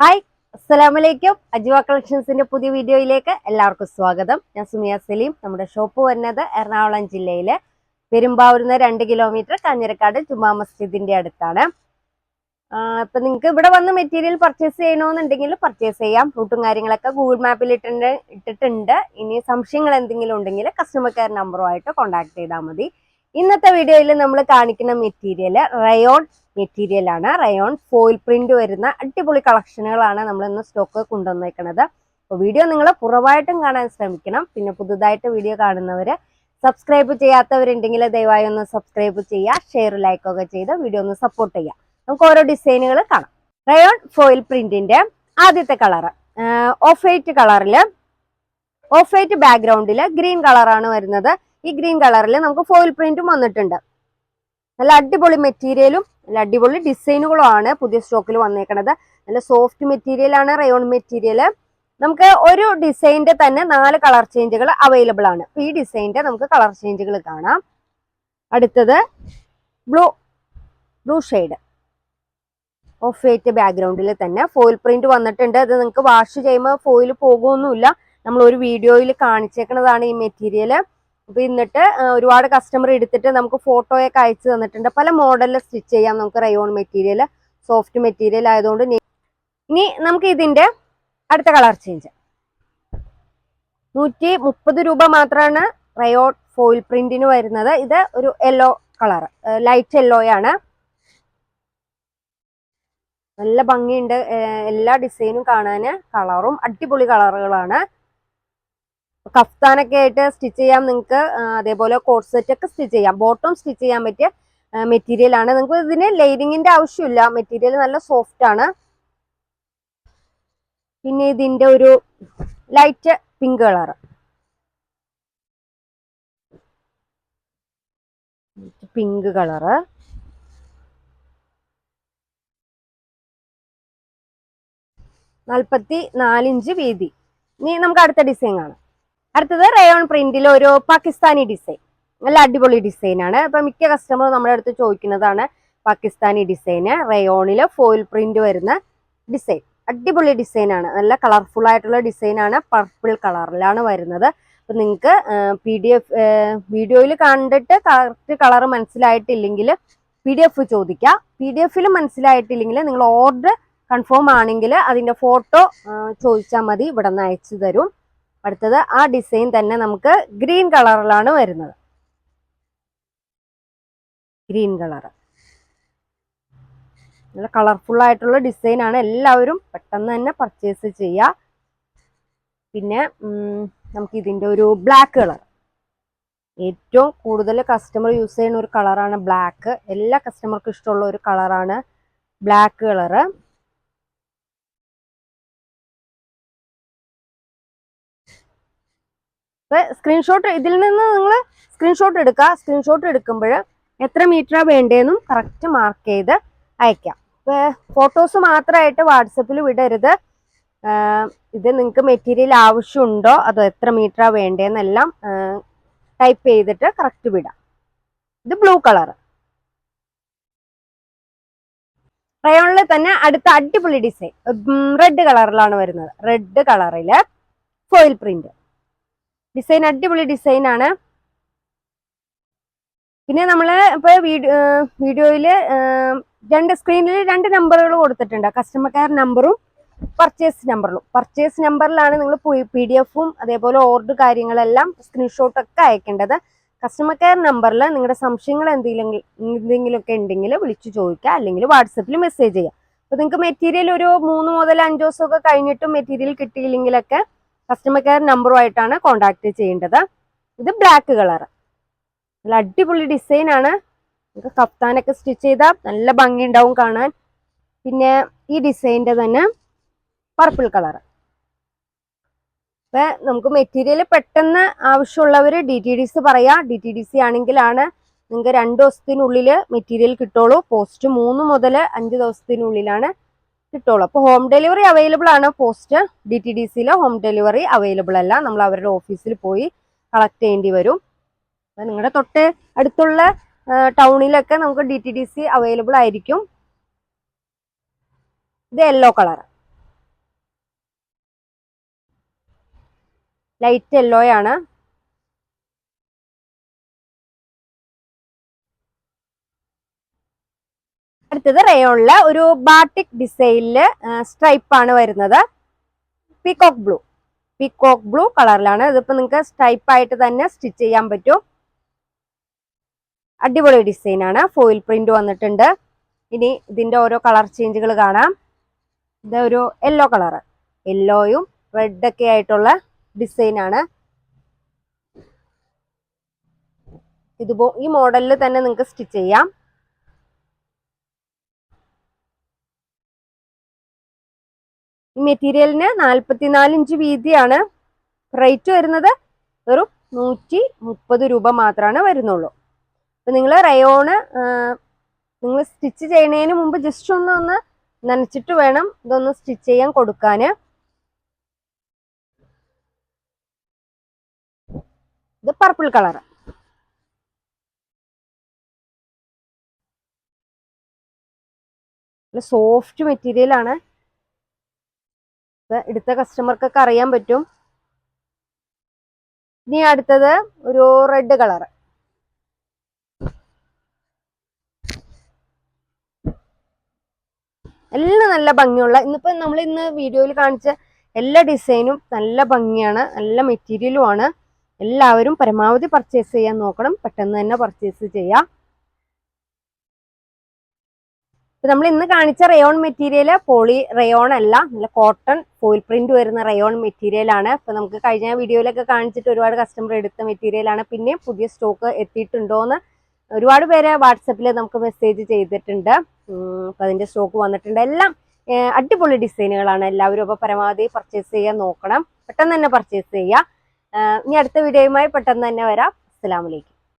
Hi അസ്സലാമലൈക്കും. അജുവ കളക്ഷൻസിന്റെ പുതിയ വീഡിയോയിലേക്ക് എല്ലാവർക്കും സ്വാഗതം. ഞാൻ സുമിയ സലീം. നമ്മുടെ ഷോപ്പ് വരുന്നത് എറണാകുളം ജില്ലയിലെ. പെരുമ്പാവൂരിന്ന് രണ്ട് കിലോമീറ്റർ കാഞ്ഞിരക്കാട് ജുമാ മസ്ജിദിന്റെ അടുത്താണ്. ഇപ്പൊ നിങ്ങൾക്ക് ഇവിടെ വന്ന് മെറ്റീരിയൽ പർച്ചേസ് ചെയ്യണമെന്നുണ്ടെങ്കിൽ പർച്ചേസ് ചെയ്യാം. റൂട്ടും കാര്യങ്ങളൊക്കെ ഗൂഗിൾ മാപ്പിൽ ഇട്ടിട്ടുണ്ട്. ഇട്ടിട്ടുണ്ട്. ഇനി സംശയങ്ങൾ എന്തെങ്കിലും ഉണ്ടെങ്കിൽ കസ്റ്റമർ കെയർ നമ്പറുമായിട്ട് കോൺടാക്ട് ചെയ്താൽ മതി. ഇന്നത്തെ വീഡിയോയിൽ നമ്മൾ കാണിക്കുന്ന മെറ്റീരിയൽ റയോൺ മെറ്റീരിയൽ ആണ്. റയോൺ ഫോയിൽ പ്രിന്റ് വരുന്ന അടിപൊളി കളക്ഷനുകളാണ് നമ്മൾ ഇന്ന് സ്റ്റോക്ക് കൊണ്ടുവന്നേക്കുന്നത് അപ്പോൾ വീഡിയോ നിങ്ങൾ കുറവായിട്ടും കാണാൻ ശ്രമിക്കണം. പിന്നെ പുതുതായിട്ട് വീഡിയോ കാണുന്നവർ സബ്സ്ക്രൈബ് ചെയ്യാത്തവരുണ്ടെങ്കിൽ ദയവായി ഒന്ന് സബ്സ്ക്രൈബ് ചെയ്യുക ഷെയർ ലൈക്കൊക്കെ ചെയ്ത് വീഡിയോ ഒന്ന് സപ്പോർട്ട് ചെയ്യുക. നമുക്ക് ഓരോ ഡിസൈനുകൾ കാണാം. റയോൺ ഫോയിൽ പ്രിന്റിന്റെ ആദ്യത്തെ കളറ് ഓഫ് വൈറ്റ് കളറിൽ ഓഫ് വൈറ്റ് ബാക്ക്ഗ്രൗണ്ടിൽ ഗ്രീൻ കളറാണ് വരുന്നത്. ഈ ഗ്രീൻ കളറിൽ നമുക്ക് ഫോയിൽ പ്രിന്റും വന്നിട്ടുണ്ട്. നല്ല അടിപൊളി മെറ്റീരിയലും നല്ല അടിപൊളി ഡിസൈനുകളും ആണ് പുതിയ സ്റ്റോക്കിൽ വന്നേക്കണത്. നല്ല സോഫ്റ്റ് മെറ്റീരിയൽ ആണ് റയോൺ മെറ്റീരിയൽ നമുക്ക് ഒരു ഡിസൈനിന്റെ തന്നെ നാല് കളർ ചേഞ്ചുകൾ അവൈലബിൾ ആണ്. ഈ ഡിസൈനിന്റെ നമുക്ക് കളർ ചേഞ്ചുകൾ കാണാം. അടുത്തത് blue blue shade off white ബാക്ക്ഗ്രൗണ്ടിൽ തന്നെ ഫോയിൽ പ്രിന്റ് വന്നിട്ടുണ്ട്. അത് നിങ്ങൾക്ക് വാഷ് ചെയ്യുമ്പോൾ ഫോയിൽ പോകുമൊന്നുമില്ല നമ്മൾ ഒരു വീഡിയോയിൽ കാണിച്ചേക്കുന്നതാണ് ഈ മെറ്റീരിയൽ അപ്പൊ എന്നിട്ട് ആ, ഒരുപാട് കസ്റ്റമർ എടുത്തിട്ട് നമുക്ക് ഫോട്ടോയൊക്കെ അയച്ചു തന്നിട്ടുണ്ട്. പല മോഡലിൽ സ്റ്റിച്ച് ചെയ്യാം. നമുക്ക് റയോൺ മെറ്റീരിയൽ സോഫ്റ്റ് മെറ്റീരിയൽ ആയതുകൊണ്ട് ഇനി നമുക്ക് ഇതിന്റെ അടുത്ത കളർ ചേഞ്ച് നൂറ്റി മുപ്പത് രൂപ മാത്രമാണ് റയോൺ ഫോയിൽ പ്രിന്റിന് വരുന്നത്. ഇത് ഒരു യെല്ലോ കളർ ലൈറ്റ് യെല്ലോയാണ് നല്ല ഭംഗിയുണ്ട്. എല്ലാ ഡിസൈനും കാണാന് കളറും അടിപൊളി കളറുകളാണ് കഫ്താനൊക്കെ ആയിട്ട് സ്റ്റിച്ച് ചെയ്യാം. നിങ്ങൾക്ക് അതേപോലെ കോട്ട് സെറ്റ് ഒക്കെ സ്റ്റിച്ച് ചെയ്യാം. ബോട്ടം സ്റ്റിച്ച് ചെയ്യാൻ പറ്റിയ മെറ്റീരിയൽ ആണ്. നിങ്ങൾക്ക് ഇതിന് ലൈനിങ്ങിന്റെ ആവശ്യമില്ല. മെറ്റീരിയൽ നല്ല സോഫ്റ്റ് ആണ്. പിന്നെ ഇതിന്റെ ഒരു light pink colour pink colour നാൽപ്പത്തി നാലിഞ്ച് വീതി. ഇനി നമുക്ക് അടുത്ത ഡിസൈൻ കാണാം. അടുത്തത് റയോൺ പ്രിന്റിൽ ഒരു പാകിസ്ഥാനി ഡിസൈൻ നല്ല അടിപൊളി ഡിസൈൻ ആണ്. ഇപ്പൊ മിക്ക കസ്റ്റമറും നമ്മുടെ അടുത്ത് ചോദിക്കുന്നതാണ് പാകിസ്ഥാനി ഡിസൈന് റയോണിൽ ഫോയിൽ പ്രിന്റ് വരുന്ന ഡിസൈൻ അടിപൊളി ഡിസൈൻ ആണ്. നല്ല കളർഫുൾ ആയിട്ടുള്ള ഡിസൈൻ ആണ്. പർപ്പിൾ കളറിലാണ് വരുന്നത്. അപ്പൊ നിങ്ങൾക്ക് പി ഡി എഫ് വീഡിയോയിൽ കണ്ടിട്ട് കറക്റ്റ് കളർ മനസ്സിലായിട്ടില്ലെങ്കിൽ പി ഡി എഫ് ചോദിക്കുക പി ഡി എഫിൽ മനസ്സിലായിട്ടില്ലെങ്കിൽ നിങ്ങൾ ഓർഡർ കൺഫേം ആണെങ്കിൽ അതിന്റെ ഫോട്ടോ ചോദിച്ചാൽ മതി. ഇവിടെ നിന്ന് അയച്ചു തരും. അടുത്തത് ആ ഡിസൈൻ തന്നെ നമുക്ക് ഗ്രീൻ കളറിലാണ് വരുന്നത്. Green colour. നല്ല കളർഫുൾ ആയിട്ടുള്ള ഡിസൈൻ ആണ് എല്ലാവരും പെട്ടെന്ന് തന്നെ പർച്ചേസ് ചെയ്യുക പിന്നെ നമുക്ക് ഇതിന്റെ ഒരു ബ്ലാക്ക് കളർ. ഏറ്റവും കൂടുതൽ കസ്റ്റമർ യൂസ് ചെയ്യുന്ന ഒരു കളറാണ് ബ്ലാക്ക്. എല്ലാ കസ്റ്റമർക്കും ഇഷ്ടമുള്ള ഒരു കളറാണ് ബ്ലാക്ക് കളറ്. ഇപ്പൊ സ്ക്രീൻഷോട്ട് ഇതിൽ നിന്ന് നിങ്ങൾ സ്ക്രീൻഷോട്ട് എടുക്കുക സ്ക്രീൻഷോട്ട് എടുക്കുമ്പോൾ എത്ര മീറ്ററാ വേണ്ടതെന്നും കറക്റ്റ് മാർക്ക് ചെയ്ത് അയക്കാം. ഫോട്ടോസ് മാത്രമായിട്ട് വാട്സപ്പിൽ വിടരുത്. ഇത് നിങ്ങൾക്ക് മെറ്റീരിയൽ ആവശ്യമുണ്ടോ? അതോ എത്ര മീറ്ററാ വേണ്ടതെന്നെല്ലാം ടൈപ്പ് ചെയ്തിട്ട് കറക്റ്റ് വിടാം. ഇത് ബ്ലൂ കളർ റയോണിൽ തന്നെ അടുത്ത അടിപൊളി ഡിസൈൻ റെഡ് കളറിലാണ് വരുന്നത്. റെഡ് കളറിൽ ഫോയിൽ പ്രിന്റ് ഡിസൈൻ അടിപൊളി ഡിസൈൻ ആണ്. പിന്നെ നമ്മൾ ഇപ്പൊ വീഡിയോയിൽ രണ്ട് സ്ക്രീനിൽ രണ്ട് നമ്പറുകൾ കൊടുത്തിട്ടുണ്ട്. കസ്റ്റമർ കെയർ നമ്പറും പർച്ചേസ് നമ്പറിലും പർച്ചേസ് നമ്പറിലാണ് നിങ്ങൾ പി ഡി എഫും അതേപോലെ ഓർഡർ കാര്യങ്ങളെല്ലാം സ്ക്രീൻഷോട്ടൊക്കെ അയക്കേണ്ടത്. കസ്റ്റമർ കെയർ നമ്പറിൽ നിങ്ങളുടെ സംശയങ്ങൾ എന്തെങ്കിലും എന്തെങ്കിലുമൊക്കെ ഉണ്ടെങ്കിൽ വിളിച്ചു ചോദിക്കുക അല്ലെങ്കിൽ വാട്സപ്പിൽ മെസ്സേജ് ചെയ്യുക അപ്പോൾ നിങ്ങൾക്ക് മെറ്റീരിയൽ ഒരു മൂന്ന് മുതൽ അഞ്ച് ദിവസമൊക്കെ കഴിഞ്ഞിട്ടും മെറ്റീരിയൽ കിട്ടിയില്ലെങ്കിലൊക്കെ കസ്റ്റമർ കെയർ നമ്പറുമായിട്ടാണ് കോൺടാക്ട് ചെയ്യേണ്ടത്. ഇത് ബ്ലാക്ക് കളർ നല്ല അടിപൊളി ഡിസൈൻ ആണ്. നമുക്ക് കഫ്താനൊക്കെ സ്റ്റിച്ച് ചെയ്താൽ നല്ല ഭംഗി ഉണ്ടാവും കാണാൻ. പിന്നെ ഈ ഡിസൈനിന്റെ തന്നെ പർപ്പിൾ കളർ ഇപ്പൊ നമുക്ക് മെറ്റീരിയൽ പെട്ടെന്ന് ആവശ്യമുള്ളവർ ഡി ടി ഡി സി പറയാം. ഡി ടി ഡി സി ആണെങ്കിലാണ് നിങ്ങൾക്ക് രണ്ട് ദിവസത്തിനുള്ളിൽ മെറ്റീരിയൽ കിട്ടുള്ളൂ. പോസ്റ്റ് മൂന്ന് മുതൽ അഞ്ച് ദിവസത്തിനുള്ളിലാണ് കിട്ടുള്ളൂ അപ്പോൾ ഹോം ഡെലിവറി അവൈലബിൾ ആണ്. പോസ്റ്റ് ഡി ടി ഡി സിയിലെ ഹോം ഡെലിവറി അവൈലബിൾ അല്ല. നമ്മൾ അവരുടെ ഓഫീസിൽ പോയി കളക്ട് ചെയ്യേണ്ടി വരും. അപ്പൊ നിങ്ങളുടെ തൊട്ട് അടുത്തുള്ള ടൗണിലൊക്കെ നമുക്ക് D T D C available ആയിരിക്കും. ഇത് യെല്ലോ കളർ ലൈറ്റ് യെല്ലോയാണ് അടുത്തത് റയോണിൽ ഒരു ബാട്ടിക് ഡിസൈനിൽ സ്ട്രൈപ്പ് ആണ് വരുന്നത്. പീകോക്ക് ബ്ലൂ പീകോക്ക് ബ്ലൂ കളറിലാണ്. ഇതിപ്പോ നിങ്ങൾക്ക് സ്ട്രൈപ്പ് ആയിട്ട് തന്നെ സ്റ്റിച്ച് ചെയ്യാൻ പറ്റും. അടിപൊളി ഡിസൈൻ ആണ് ഫോയിൽ പ്രിന്റ് വന്നിട്ടുണ്ട്. ഇനി ഇതിന്റെ ഓരോ കളർ ചേഞ്ചുകൾ കാണാം. ഇത് ഒരു യെല്ലോ കളറ് യെല്ലോയും റെഡ് ഒക്കെ ആയിട്ടുള്ള ഡിസൈൻ ആണ് ഇതുപോ ഈ മോഡലിൽ തന്നെ നിങ്ങൾക്ക് സ്റ്റിച്ച് ചെയ്യാം. ഈ മെറ്റീരിയലിന് നാൽപ്പത്തിനാല് ഇഞ്ച് വീതിയാണ്. റേറ്റ് വരുന്നത് വെറും നൂറ്റി മുപ്പത് രൂപ മാത്രമാണ് വരുന്നുള്ളൂ. അപ്പൊ നിങ്ങൾ റയോണ് നിങ്ങൾ സ്റ്റിച്ച് ചെയ്യുന്നതിന് മുമ്പ് ജസ്റ്റ് ഒന്ന് ഒന്ന് നനച്ചിട്ട് വേണം ഇതൊന്ന് സ്റ്റിച്ച് ചെയ്യാൻ കൊടുക്കാൻ ഇത് പർപ്പിൾ കളർ സോഫ്റ്റ് മെറ്റീരിയൽ ആണ്. എടുത്ത കസ്റ്റമർക്കൊക്കെ അറിയാൻ പറ്റും. ഇനി അടുത്തത് ഒരു റെഡ് കളർ എല്ലാം നല്ല ഭംഗിയുള്ള ഇന്നിപ്പോ നമ്മൾ ഇന്ന് വീഡിയോയിൽ കാണിച്ച എല്ലാ ഡിസൈനും നല്ല ഭംഗിയാണ് നല്ല മെറ്റീരിയലും ആണ്. എല്ലാവരും പരമാവധി പർച്ചേസ് ചെയ്യാൻ നോക്കണം പെട്ടെന്ന് തന്നെ പർച്ചേസ് ചെയ്യാം. നമ്മൾ ഇന്ന് കാണിച്ച റയോൺ മെറ്റീരിയൽ പോളി റയോൺ അല്ല നല്ല കോട്ടൺ ഫോയിൽ പ്രിന്റ് വരുന്ന റയോൺ മെറ്റീരിയൽ ആണ്. ഇപ്പൊ നമുക്ക് കഴിഞ്ഞ വീഡിയോയിലൊക്കെ കാണിച്ചിട്ട് ഒരുപാട് കസ്റ്റമർ എടുത്ത മെറ്റീരിയൽ ആണ്. പിന്നെ പുതിയ സ്റ്റോക്ക് എത്തിയിട്ടുണ്ടോന്ന് ഒരുപാട് പേര് വാട്സപ്പിൽ നമുക്ക് മെസ്സേജ് ചെയ്തിട്ടുണ്ട്. അപ്പൊ അതിന്റെ സ്റ്റോക്ക് വന്നിട്ടുണ്ട്. എല്ലാം അടിപൊളി ഡിസൈനുകളാണ് എല്ലാവരും അപ്പൊ പരമാവധി പർച്ചേസ് ചെയ്യാൻ നോക്കണം. പെട്ടെന്ന് തന്നെ പർച്ചേസ് ചെയ്യുക ഇനി അടുത്ത വീഡിയോയുമായി പെട്ടെന്ന് തന്നെ വരാം. അസ്സലാമലൈക്കും